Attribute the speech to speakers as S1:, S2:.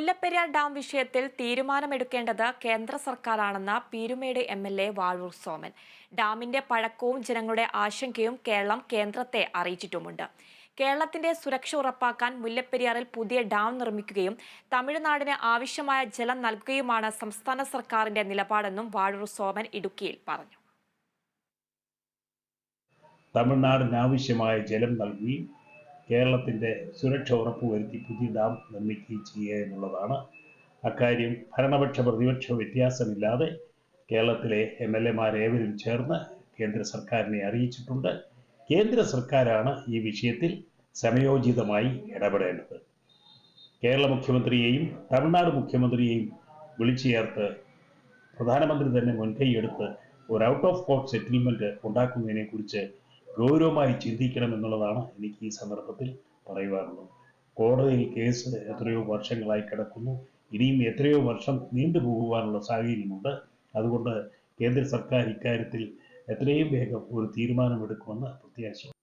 S1: Mullaperiyar dam വിഷയത്തിൽ തീരുമാനമെടുക്കേണ്ടത് കേന്ദ്ര സർക്കാരാണെന്ന് Peerumedu M L A Vazhoor Soman. ഡാമിന്റെ പഴക്കവും ജനങ്ങളുടെ ആശങ്കയും കേരളം കേന്ദ്രത്തെ അറിയിച്ചിട്ടുമുണ്ട്. കേരളത്തിന്റെ സുരക്ഷ ഉറപ്പാക്കാൻ മുല്ലപ്പെരിയാറിൽ പുതിയ ഡാം നിർമ്മിക്കുകയും തമിഴ്നാടിന് ആവശ്യമായ ജലം നൽകുകയുമാണ് സംസ്ഥാന സർക്കാരിന്റെ നിലപാടെന്നും വാഴൂർ സോമൻ ഇടുക്കിയിൽ പറഞ്ഞു.
S2: തമിഴ്നാടിന് ആവശ്യമായ ജലം നൽകുകയും കേരളത്തിന്റെ സുരക്ഷ ഉറപ്പുവരുത്തി പുതിയ ഡാം നിർമ്മിക്കുകയും ചെയ്യുക എന്നുള്ളതാണ് അക്കാര്യം. ഭരണപക്ഷ പ്രതിപക്ഷ വ്യത്യാസമില്ലാതെ കേരളത്തിലെ എം എൽ എമാരേവരും ചേർന്ന് കേന്ദ്ര സർക്കാരിനെ അറിയിച്ചിട്ടുണ്ട്. കേന്ദ്ര സർക്കാരാണ് ഈ വിഷയത്തിൽ സമയോചിതമായി ഇടപെടേണ്ടത്. കേരള മുഖ്യമന്ത്രിയെയും തമിഴ്നാട് മുഖ്യമന്ത്രിയെയും വിളിച്ചു ചേർത്ത് പ്രധാനമന്ത്രി തന്നെ മുൻകൈയെടുത്ത് ഒരു ഔട്ട് ഓഫ് കോർട്ട് സെറ്റിൽമെന്റ് ഉണ്ടാക്കുന്നതിനെ കുറിച്ച് ഗൗരവമായി ചിന്തിക്കണം എന്നുള്ളതാണ് എനിക്ക് ഈ സന്ദർഭത്തിൽ പറയുവാനുള്ളത്. കോടതിയിൽ കേസ് എത്രയോ വർഷങ്ങളായി കിടക്കുന്നു. ഇനിയും എത്രയോ വർഷം നീണ്ടു പോകുവാനുള്ള സാഹചര്യമുണ്ട്. അതുകൊണ്ട് കേന്ദ്ര സർക്കാർ ഇക്കാര്യത്തിൽ എത്രയും വേഗം ഒരു തീരുമാനമെടുക്കുമെന്ന് പ്രത്യാശ